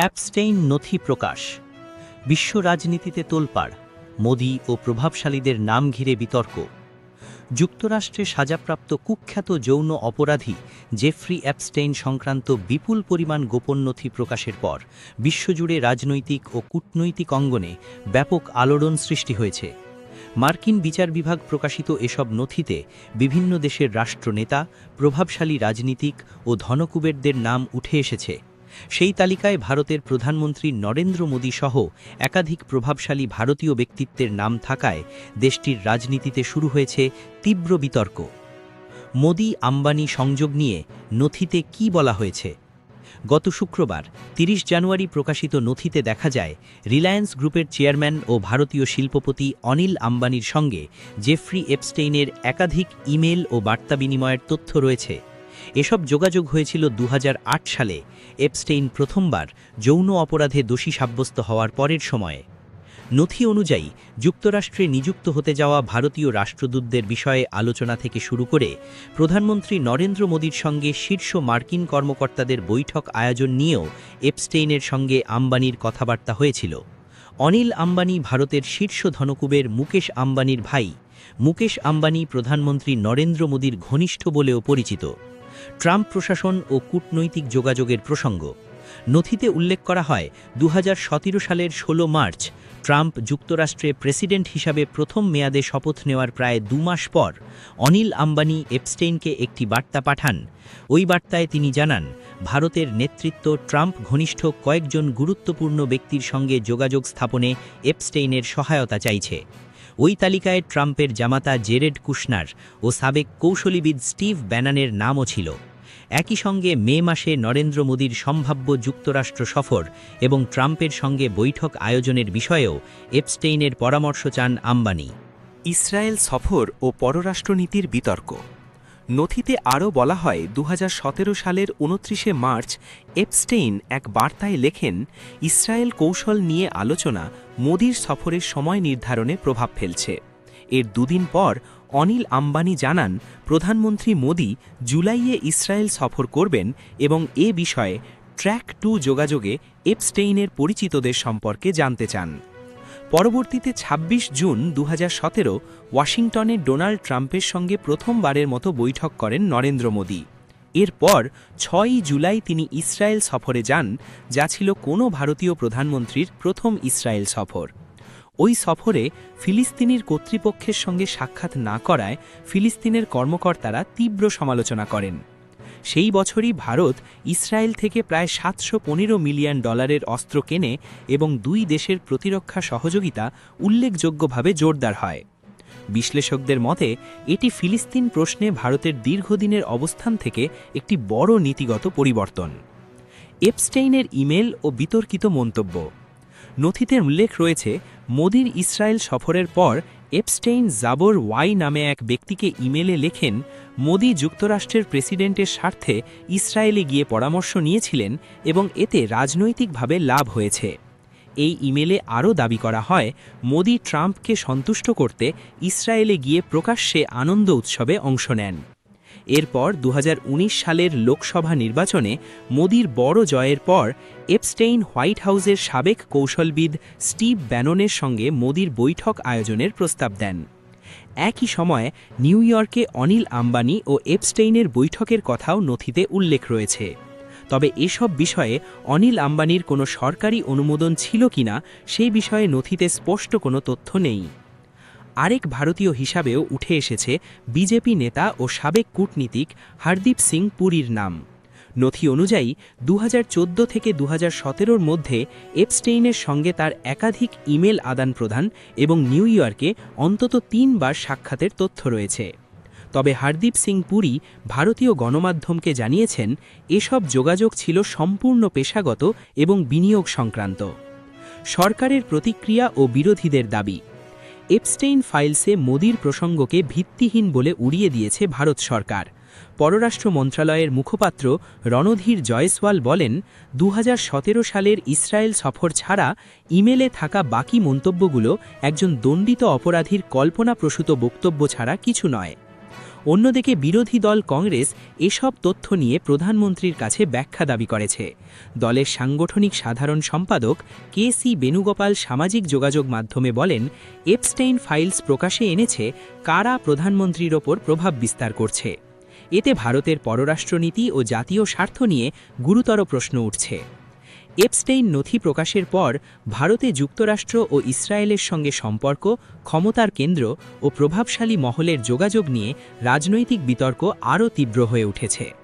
Epstein নথি প্রকাশ। বিশ্ব রাজনীতিতে তোলপাড়, মোদি ও প্রভাবশালীদের নাম ঘিরে বিতর্ক। যুক্তরাষ্ট্রে সাজাপ্রাপ্ত কুখ্যাত যৌন অপরাধী জেফ্রি অ্যাপস্টেইন সংক্রান্ত বিপুল পরিমাণ গোপন নথি প্রকাশের পর বিশ্বজুড়ে রাজনৈতিক ও কূটনৈতিক অঙ্গনে ব্যাপক আলোড়ন সৃষ্টি হয়েছে। মার্কিন বিচার বিভাগ প্রকাশিত এসব নথিতে বিভিন্ন দেশের রাষ্ট্রনেতা, প্রভাবশালী রাজনীতিক ও ধনকুবেরদের নাম উঠে এসেছে। সেই তালিকায় ভারতের প্রধানমন্ত্রী নরেন্দ্র মোদী সহ একাধিক প্রভাবশালী ভারতীয় ব্যক্তিত্বের নাম থাকায় দেশটির রাজনীতিতে শুরু হয়েছে তীব্র বিতর্ক। মোদি আম্বানি সংযোগ নিয়ে নথিতে কি বলা হয়েছে? গত শুক্রবার ৩০ জানুয়ারি প্রকাশিত নথিতে দেখা যায়, রিলায়েন্স গ্রুপের চেয়ারম্যান ও ভারতীয় শিল্পপতি অনিল আম্বানির সঙ্গে জেফ্রি এপস্টেইনের একাধিক ইমেল ও বার্তা বিনিময়ের তথ্য রয়েছে। এসব যোগাযোগ হয়েছিল দু হাজার আট সালে। এপস্টেইন প্রথমবার যৌন অপরাধে দোষী সাব্যস্ত হওয়ার পরের সময়ে। নথি অনুযায়ী, যুক্তরাষ্ট্রে নিযুক্ত হতে যাওয়া ভারতীয় রাষ্ট্রদূতদের বিষয়ে আলোচনা থেকে শুরু করে প্রধানমন্ত্রী নরেন্দ্র মোদীর সঙ্গে শীর্ষ মার্কিন কর্মকর্তাদের বৈঠক আয়োজন নিয়েও এপস্টেইনের সঙ্গে আম্বানির কথাবার্তা হয়েছিল। অনিল আম্বানি ভারতের শীর্ষ ধনকুবের মুকেশ আম্বানির ভাই। মুকেশ আম্বানি প্রধানমন্ত্রী নরেন্দ্র মোদীর ঘনিষ্ঠ বলেও পরিচিত। ট্রাম্প প্রশাসন ও কূটনৈতিক যোগাযোগের প্রসঙ্গ। নথিতে উল্লেখ করা হয় দু হাজার সতেরো সালের ১৬ মার্চ ট্রাম্প যুক্তরাষ্ট্রে প্রেসিডেন্ট হিসাবে প্রথম মেয়াদে শপথ নেওয়ার প্রায় দু মাস পর অনিল আম্বানি এপস্টেইনকে একটি বার্তা পাঠান। ওই বার্তায় তিনি জানান, ভারতের নেতৃত্ব ট্রাম্প ঘনিষ্ঠ কয়েকজন গুরুত্বপূর্ণ ব্যক্তির সঙ্গে যোগাযোগ স্থাপনে এপস্টেইনের সহায়তা চাইছে। ওই তালিকায় ট্রাম্পের জামাতা জেরেড কুশনার ও সাবেক কৌশলীবিদ স্টিভ ব্যানানের নামও ছিল। একই সঙ্গে মে মাসে নরেন্দ্র মোদীর সম্ভাব্য যুক্তরাষ্ট্র সফর এবং ট্রাম্পের সঙ্গে বৈঠক আয়োজনের বিষয়েও এপস্টেইনের পরামর্শ চান আম্বানি। ইসরায়েল সফর ও পররাষ্ট্রনীতির বিতর্ক। নথিতে আরও বলা হয় দু হাজার সতেরো সালের উনত্রিশে মার্চ এপস্টেইন এক বার্তায় লেখেন, ইসরায়েল কৌশল নিয়ে আলোচনা মোদির সফরের সময় নির্ধারণে প্রভাব ফেলছে। এর দুদিন পর অনিল আম্বানি জানান, প্রধানমন্ত্রী মোদি জুলাইয়ে ইসরায়েল সফর করবেন এবং এ বিষয়ে ট্র্যাক টু যোগাযোগে এপস্টেইনের পরিচিতদের সম্পর্কে জানতে চান। পরবর্তীতে ২৬ জুন দু হাজার সতেরো ওয়াশিংটনে ডোনাল্ড ট্রাম্পের সঙ্গে প্রথমবারের মতো বৈঠক করেন নরেন্দ্র মোদী। এরপর ছয়ই জুলাই তিনি ইসরায়েল সফরে যান, যা ছিল কোনো ভারতীয় প্রধানমন্ত্রীর প্রথম ইসরায়েল সফর। ওই সফরে ফিলিস্তিনির কর্তৃপক্ষের সঙ্গে সাক্ষাৎ না করায় ফিলিস্তিনের কর্মকর্তারা তীব্র সমালোচনা করেন। সেই বছরই ভারত ইসরায়েল থেকে প্রায় সাতশো পনেরো মিলিয়ন ডলারের অস্ত্র কেনে এবং দুই দেশের প্রতিরক্ষা সহযোগিতা উল্লেখযোগ্যভাবে জোরদার হয়। বিশ্লেষকদের মতে, এটি ফিলিস্তিন প্রশ্নে ভারতের দীর্ঘদিনের অবস্থান থেকে একটি বড় নীতিগত পরিবর্তন। এপস্টেইনের ইমেল ও বিতর্কিত মন্তব্য। নথিতে উল্লেখ রয়েছে, মোদির ইসরায়েল সফরের পর এপস্টেইন জাবর ওয়াই নামে এক ব্যক্তিকে ইমেলে লেখেন মোদি যুক্তরাষ্ট্রের প্রেসিডেন্টের স্বার্থে ইসরায়েলে গিয়ে পরামর্শ নিয়েছিলেন এবং এতে রাজনৈতিকভাবে লাভ হয়েছে। এই ইমেলে আরও দাবি করা হয়, মোদি ট্রাম্পকে সন্তুষ্ট করতে ইসরায়েলে গিয়ে প্রকাশ্যে আনন্দ উৎসবে অংশ নেন। এরপর দু হাজার উনিশ সালের লোকসভা নির্বাচনে মোদির বড় জয়ের পর এপস্টেইন হোয়াইট হাউসের সাবেক কৌশলবিদ স্টিভ ব্যাননের সঙ্গে মোদির বৈঠক আয়োজনের প্রস্তাব দেন। একই সময়ে নিউ ইয়র্কে অনিল আম্বানি ও এপস্টেইনের বৈঠকের কথাও নথিতে উল্লেখ রয়েছে। তবে এসব বিষয়ে অনিল আম্বানির কোনো সরকারি অনুমোদন ছিল কিনা সেই বিষয়ে নথিতে স্পষ্ট কোনো তথ্য নেই। আরেক ভারতীয় হিসাবেও উঠে এসেছে বিজেপি নেতা ও সাবেক কূটনীতিক হরদীপ সিং পুরীর নাম। নথি অনুযায়ী দুহাজার চোদ্দ থেকে দু হাজার মধ্যে এপস্টেইনের সঙ্গে তার একাধিক ইমেল আদান প্রদান এবং নিউ ইয়র্কে অন্তত তিনবার সাক্ষাতের তথ্য রয়েছে। তবে হরদীপ সিং পুরী ভারতীয় গণমাধ্যমকে জানিয়েছেন, এসব যোগাযোগ ছিল সম্পূর্ণ পেশাগত এবং বিনিয়োগ সংক্রান্ত। সরকারের প্রতিক্রিয়া ও বিরোধীদের দাবি, এপস্টেইন ফাইলসে মোদির প্রসঙ্গকে ভিত্তিহীন বলে উড়িয়ে দিয়েছে ভারত সরকার। পররাষ্ট্র মন্ত্রণালয়ের মুখপাত্র রণধীর জয়সওয়াল বলেন দু হাজার সতেরো সালের ইসরায়েল সফর ছাড়া ইমেলে থাকা বাকি মন্তব্যগুলো একজন দণ্ডিত অপরাধীর কল্পনাপ্রসূত বক্তব্য ছাড়া কিছু নয়। অন্যদিকে বিরোধী দল কংগ্রেস এসব তথ্য নিয়ে প্রধানমন্ত্রীর কাছে ব্যাখ্যা দাবি করেছে। দলের সাংগঠনিক সাধারণ সম্পাদক কে সি বেণুগোপাল সামাজিক যোগাযোগ মাধ্যমে বলেন, এপস্টেইন ফাইলস প্রকাশে এনেছে কারা প্রধানমন্ত্রীর ওপর প্রভাব বিস্তার করছে। এতে ভারতের পররাষ্ট্রনীতি ও জাতীয় স্বার্থ নিয়ে গুরুতর প্রশ্ন উঠছে। এপস্টেইন নথি প্রকাশের পর ভারতে যুক্তরাষ্ট্র ও ইসরায়েলের সঙ্গে সম্পর্ক, ক্ষমতার কেন্দ্র ও প্রভাবশালী মহলের যোগাযোগ নিয়ে রাজনৈতিক বিতর্ক আরও তীব্র হয়ে উঠেছে।